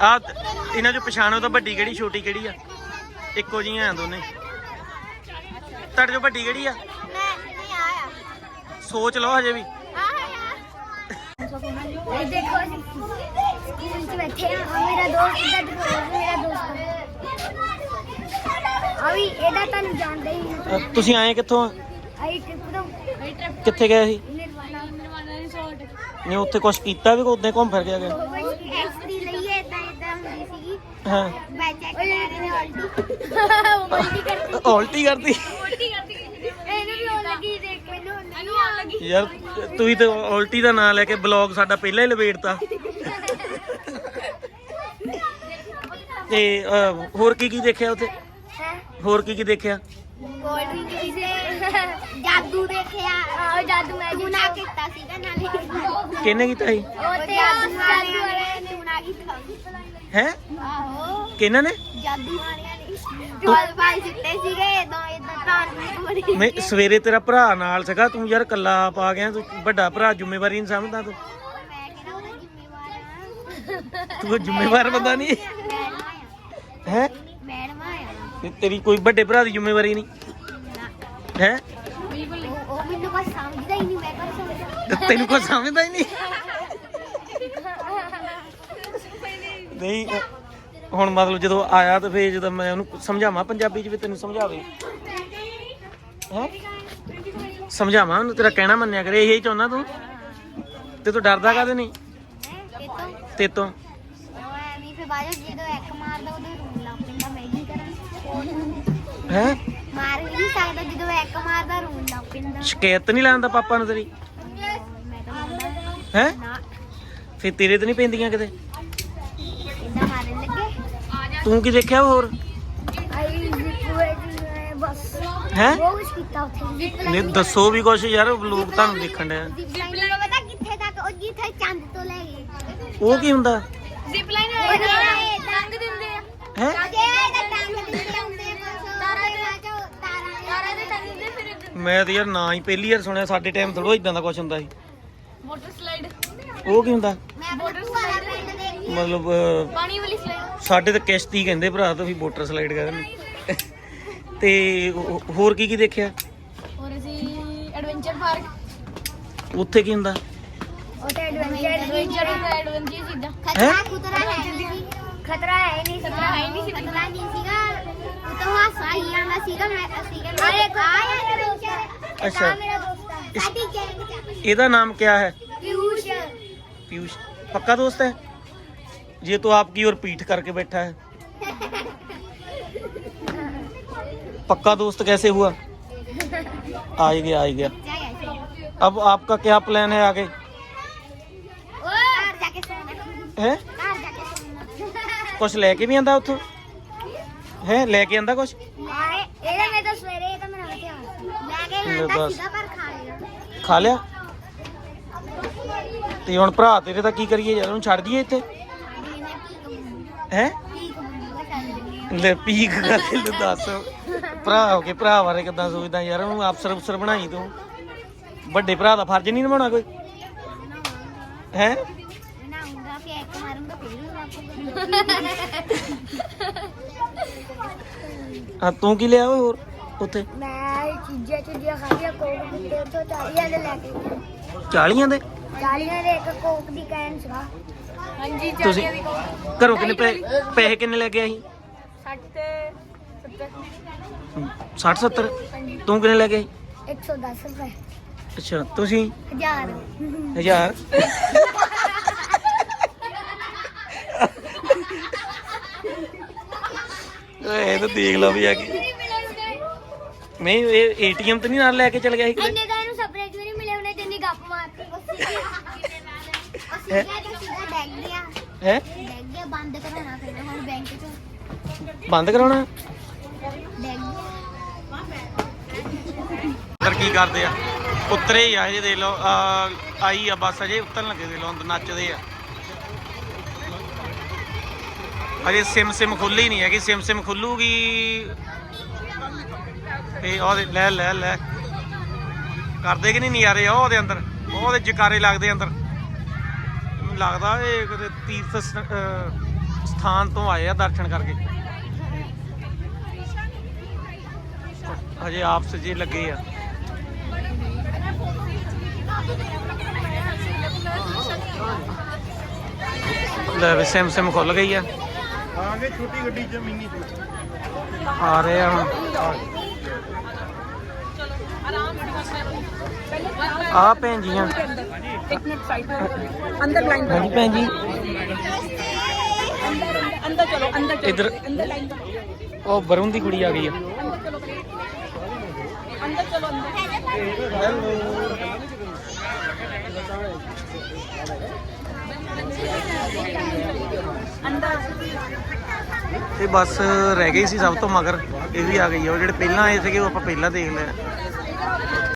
ਆ ਇਹਨਾਂ ਚੋਂ ਪਛਾਣੋ ਤਾਂ ਵੱਡੀ ਕਿਹੜੀ ਛੋਟੀ ਕਿਹੜੀ ਆ? ਇੱਕੋ ਜਿਹੀਆਂ ਆ ਦੋਨੇ। ਤੁਹਾਡੇ ਚੋਂ ਵੱਡੀ ਕਿਹੜੀ ਆ? ਮੈਂ ਨਹੀਂ ਆਇਆ ਸੋਚ ਲਓ ਹਜੇ ਵੀ। ਇਹ ਦੇਖੋ ਸਕੂਲ ਚ ਬੈਠੇ ਆ ਆਹ ਮੇਰਾ ਦੋਸਤ ਦਾ ਦੋਸਤ ਮੇਰਾ ਦੋਸਤ। ਅਭੀ ਇਹਦਾ ਤੁਹਾਨੂੰ ਜਾਣਦੇ ਹੀ ਅ, ਤੁਸੀਂ ਆਏ ਕਿੱਥੋਂ ਆ? ਆਈ ਟ੍ਰਿਪ ਤੋਂ। ਆਈ ਟ੍ਰਿਪ ਕਿੱਥੇ ਗਏ ਸੀ? ਨਿਰਵਾਣਾ। ਨਿਰਵਾਣਾ ਰਿਸੋਰਟ। ਨਹੀਂ ਉੱਥੇ ਕੁਝ ਕੀਤਾ ਵੀ ਉਦੋਂ ਘੁੰਮ ਫਿਰ ਕੇ ਗਏ। ਨਹੀਂ ਆਉਣ ਲੱਗੀ ਯਾਰ ਤੁਸੀਂ ਤੇ ਉਲਟੀ ਦਾ ਨਾਂ ਲੈ ਕੇ ਬਲੌਗ ਸਾਡਾ ਪਹਿਲਾਂ ਹੀ ਲਵੇੜਤਾ ਤੇ ਹੋਰ ਕੀ ਕੀ ਦੇਖਿਆ ਉੱਥੇ? ਹੈ? ਹੋਰ ਕੀ ਕੀ ਦੇਖਿਆ? ਜਾਦੂ ਦੇਖਿਆ। ਆਹ ਜਾਦੂ ਮੈਂ ਗੁਨਾ ਕੀਤਾ ਸੀਗਾ ਨਾਲੇ। ਕਿਹਨੇ ਕੀਤਾ ਸੀ? ਉਹ ਤੇ ਜਾਦੂ ਵਾਲਿਆਂ ਨੇ ਗੁਨਾ ਕੀਤਾ। ਹੈ? ਆਹੋ। ਕਿਹਨਾਂ ਨੇ? ਜਾਦੂ ਵਾਲਿਆਂ ਨੇ। ਟੋਲ ਪਾਈ ਸਿੱਟੇ ਸੀਗੇ ਇਦਾਂ ਇਦਾਂ ਤਾਂ ਬੜੀ ਮੈਂ ਸਵੇਰੇ ਤੇਰਾ ਭਰਾ ਨਾਲ ਸੀਗਾ ਤੂੰ ਯਾਰ ਕੱਲਾ ਪਾ ਗਿਆ ਤੂੰ ਵੱਡਾ ਭਰਾ ਜ਼ਿੰਮੇਵਾਰੀ ਨਹੀਂ ਸਮਝਦਾ ਤੂੰ। ਮੈਂ ਕਿਹੜਾ ਉਹਦਾ ਜ਼ਿੰਮੇਵਾਰ ਹਾਂ ਤੂੰ ਜ਼ਿੰਮੇਵਾਰ ਬੰਦਾ ਨਹੀਂ। ਹੈ? ਮੈਡਮ ਆਇਆ ਤੇਰੀ ਕੋਈ ਵੱਡੇ ਭਰਾ ਦੀ ਜ਼ਿੰਮੇਵਾਰੀ ਨਹੀਂ। ਹੈ? ਉਹ ਮੈਨੂੰ ਕੁਝ ਸਮਝਦਾ ਹੀ ਨਹੀਂ ਮੈਂ ਕੁਝ ਸਮਝਦਾ ਤੈਨੂੰ ਕੋਈ ਸਮਝਦਾ ਹੀ ਨਹੀਂ। ਨਹੀਂ, ਹੁਣ ਮਤਲਬ ਜਦੋਂ ਆਇਆ ਤੇ ਫੇਰ ਜਦੋਂ ਮੈਂ ਉਹਨੂੰ ਸਮਝਾਵਾਂ, ਪੰਜਾਬੀ ਚ ਵੀ ਤੈਨੂੰ ਸਮਝਾਵੇ। ਹੈ? ਸਮਝਾਵਾਂ, ਉਹਨੂੰ ਤੇਰਾ ਕਹਿਣਾ ਮੰਨਿਆ ਕਰੇ, ਇਹੀ ਚਾਹੁੰਦਾ ਤੂੰ? ਤੇ ਤੂੰ ਡਰਦਾ ਕਾਹਦੇ ਨਹੀਂ? ਤੇ ਤੋਂ ਹੈ? ਮਾਰ ਵੀ ਨਹੀਂ ਸਕਦਾ ਜਦੋਂ ਇੱਕ ਮਾਰਦਾ ਰੂਮ ਲਾ ਪੈਂਦਾ ਸ਼ਿਕਾਇਤ ਨਹੀਂ ਲਾਉਂਦਾ ਪਾਪਾ ਨੂੰ ਤੇਰੀ? ਹੈ? ਨਾ ਤੇਰੇ ਤੇ ਨਹੀਂ ਪੈਂਦੀਆਂ ਕਿਤੇ? ਤੂੰ ਕੀ ਦੇਖਿਆ ਹੋਰ? ਆਈ ਜਿੱਪੂਏ ਬਸ ਹੈ? ਬਹੁਤ ਕੁਝ ਕੀਤਾ ਉੱਥੇ ਨਹੀਂ ਦੱਸੋ ਵੀ ਕੁਛ ਯਾਰ ਲੋਕ ਤੁਹਾਨੂੰ ਦੇਖਣ ਪਤਾ ਕਿੱਥੇ ਤੱਕ ਉਹ ਜਿੱਥੇ ਚੰਦ ਤੋਂ ਲੈ ਗਏ ਉਹ ਕੀ ਹੁੰਦਾ? ਟੰਗ ਦਿੰਦੇ ਆ ਹੈ? ਦੇ ਦੇ ਮੈਂ ਤਾਂ ਯਾਰ ਨਾ ਹੀ ਪਹਿਲੀ ਵਾਰ ਸੁਣਿਆ ਸਾਡੇ ਟਾਈਮ ਥੋੜਾ ਇਦਾਂ ਦਾ ਕੁਛ ਹੁੰਦਾ ਸੀ। Motor slide. ਉਹ ਕੀ ਹੁੰਦਾ? ਮੈਂ ਮੋਟਰ ਸਲਾਈਡ। ਮਤਲਬ ਪਾਣੀ ਵਾਲੀ ਸਲਾਈਡ ਸਾਡੇ ਤਾਂ ਕਿਸ਼ਤੀ ਕਹਿੰਦੇ ਭਰਾ ਤੁਸੀਂ ਬੋਟਰ ਸਲਾਈਡ ਕਹਿੰਦੇ ਤੇ ਹੋਰ ਕੀ ਕੀ ਦੇਖਿਆ? ਔਰ ਅਸੀਂ ਐਡਵੈਂਚਰ ਪਾਰਕ ਉੱਥੇ ਕੀ ਹੁੰਦਾ? ਉੱਥੇ ਐਡਵੈਂਚਰ ਐਡਵੈਂਚਰ ਸਿੱਧਾ। ਖਤਰਾ ਹੈਂ? ਹੈ ਨਹੀਂ ਸੀ। ਖਤਰਾ ਹੈ ਨਹੀਂ ਖਤਰਾ ਨਹੀਂ ਸੀ। ਖਤਰਾ ਨਹੀਂ ਸੀਗਾ। ਉਹ ਤਾਂ ਹਾਸਾ ਹੀ ਆਉਂਦਾ ਸੀਗਾ ਮੈਂ ਸੀਗਾ ਅਰੇ ਆਇਆ ਐਡਵੈਂਚਰ ਅੱਛਾ। ਮੇਰਾ ਦੋਸਤ ਹੈ। ਇਹਦਾ ਨਾਮ ਕਿਆ ਹੈ? ਪਿਊਸ਼। ਪਿਊਸ਼। ਪੱਕਾ ਦੋਸਤ ਹੈ? ये तो आपकी और पीठ करके बैठा है पक्का दोस्त कैसे हुआ आ ही गया आ ही गया अब आपका क्या प्लान है आगे ਘਰ ਜਾ ਕੇ ਸੋਣਾ है ਘਰ ਜਾ ਕੇ ਸੋਣਾ ਕੁਛ ਲੈ ਕੇ ਵੀ ਆਂਦਾ ਉੱਥੋਂ ਹੈ ਲੈ ਕੇ ਆਂਦਾ ਕੁਛ ਆਏ ਇਹਦਾ ਮੈਂ ਤਾਂ ਸਵੇਰੇ ਇਹ ਤਾਂ ਮੇਰਾ ਧਿਆਨ ਲੈ ਕੇ ਲੈ ਆਂਦਾ ਬਸ। ਸੀਗਾ ਪਰ ਖਾ ਲਿਆ ਖਾ ਲਿਆ ਤੇ ਹੁਣ ਭਰਾ ਤੇਰੇ ਦਾ ਕੀ ਕਰੀਏ ਯਾਰ ਉਹਨੂੰ ਛੱਡ ਦਈਏ ਇੱਥੇ ਸਾਡੀ ਨੇ ਕੀ ਕਮੂ ਹੈ? ਲੈ ਪੀਕ ਕਰਕੇ ਤੂੰ ਦੱਸ। ਭਰਾ ਹੋ ਕੇ ਭਰਾ ਬਾਰੇ ਕਿੱਦਾਂ ਸੋਚਦਾ ਯਾਰ ਉਹਨੂੰ ਅਫਸਰ ਅਫਸਰ ਬਣਾਈ ਤੂੰ। ਵੱਡੇ ਭਰਾ ਦਾ ਫਰਜ਼ ਨਹੀਂ ਨਿਭਾਉਣਾ ਕੋਈ? ਹੈ? ਤੂੰ ਕੀ ਲਿਆ ਓਏ ਹੋਰ ਉੱਥੇ? ਮੈਂ ਚੀਜ਼ਾਂ ਚੀਜ਼ਾਂ ਖਾਈਆਂ ਕੋਕ ਦੀ ਤੇ ਉੱਥੋਂ ਚਾਲੀਆਂ ਦੇ ਲੈ ਕੇ 40ਾਂ ਦੇ? ਚਾਲੀਆਂ ਦੇ ਇੱਕ ਕੋਕ ਦੀ ਕੈਨ ਸੀਗਾ ਹਾਂਜੀ ਤੁਸੀਂ ਘਰੋਂ ਕਿੰਨੇ ਪੈ- ਪੈਸੇ ਕਿੰਨੇ ਲੈ ਕੇ ਆਈ? 60 ਤੇ 70 60 70 ਤੂੰ ਕਿੰਨੇ ਲੈ ਕੇ ਆਈ? 110 ਰੁਪਏ। ਅੱਛਾ ਤੁਸੀਂ? ਹਜ਼ਾਰ। 1000 ਇਹ ਤਾਂ ਦੇਖ ਲਓ ਵੀ ਆ ਕੇ। ਨਹੀਂ ਇਹ ਏਟੀਐਮ ਤੇ ਨਹੀਂ ਨਾਲ ਲੈ ਕੇ ਚਲ ਗਿਆ ਸੀ ਕਿਤੇ? ਇੰਨੇ ਤਾਂ ਇਹਨੂੰ ਸਪਰੇਟ ਵੀ ਨਹੀਂ ਮਿਲੇ ਉਹਨੇ ਜਿੰਨੀ ਗੱਪ ਮਾਰਤੀ। ਅਸੀਂ ਹੈਂ? ਕਿਹਾ ਸੀਗਾ ਡੈਗ ਗਿਆ। ਹੈ? ਡੈਗ ਗਿਆ ਬੰਦ ਕਰਾਉਣਾ ਫਿਰ ਹੁਣ ਬੈਂਕ ਚੋਂ। ਬੰਦ ਕਰਾਉਣਾ? ਡੈਗ ਗਿਆ। ਅੰਦਰ ਕੀ ਕਰਦੇ ਆ? ਉਤਰੇ ਹੀ ਆ ਇਹ ਦੇਖ ਲਓ ਆ ਆਈ ਆ ਬੱਸ ਅਜੇ ਉਤਰਨ ਲੱਗੇ ਦੇਖ ਲਓ ਅੰਦਰ ਨੱਚਦੇ ਆ। ਅਜੇ ਸਿਮ ਸਿਮ ਖੁੱਲੀ ਨਹੀਂ ਹੈਗੀ ਸਿਮ ਸਿਮ ਖੁੱਲੂਗੀ ਤੇ ਉਹਦੇ ਲੈ ਲੈ ਲੈ। ਕਰਦੇ ਕਿ ਨਹੀਂ ਨਜ਼ਾਰੇ? ਆ ਉਹਦੇ ਅੰਦਰ ਉਹਦੇ ਜਕਾਰੇ ਲੱਗਦੇ ਅੰਦਰ। ਲੱਗਦਾ ਇਹ ਕਿਤੇ ਤੀਰਥ ਸਥਾਨ ਤੋਂ ਆਏ ਆ ਦਰਸ਼ਨ ਕਰਕੇ। ਹਜੇ ਆਪਸ ਜੀ ਲੱਗੇ ਆ। ਲੈ ਵੀ ਸਿਮ ਸਿਮ ਖੁੱਲ ਗਈ ਆ। ਆ ਗਏ ਛੋਟੀ ਗੱਡੀ ਚ ਮਿੰਨੀ ਆ ਰਹੇ ਆ ਹੁਣ। ਆ ਭੈਣ ਜੀਆਂ। ਇੱਕ ਮਿੰਟ ਸਾਈਡ ਅੰਦਰ ਲਾਈਨ ਹਾਂਜੀ ਭੈਣ ਜੀ। ਅੰਦਰ ਚਲੋ ਅੰਦਰ ਚਲੋ ਇੱਧਰ। ਅੰਦਰ ਲਾਈਨ ਉਹ ਬਰੁਣ ਦੀ ਕੁੜੀ ਆ ਗਈ ਆ। ਅੰਦਰ ਚਲੋ ਅੰਦਰ ਅੰਦਰ ਇਹ ਬੱਸ ਰਹਿ ਗਈ ਸੀ ਸਭ ਤੋਂ ਮਗਰ। ਇਹ ਵੀ ਆ ਗਈ ਆ। ਜਿਹੜੇ ਪਹਿਲਾਂ ਆਏ ਸੀਗੇ ਉਹ ਆਪਾਂ ਪਹਿਲਾਂ ਦੇਖ ਲਿਆ।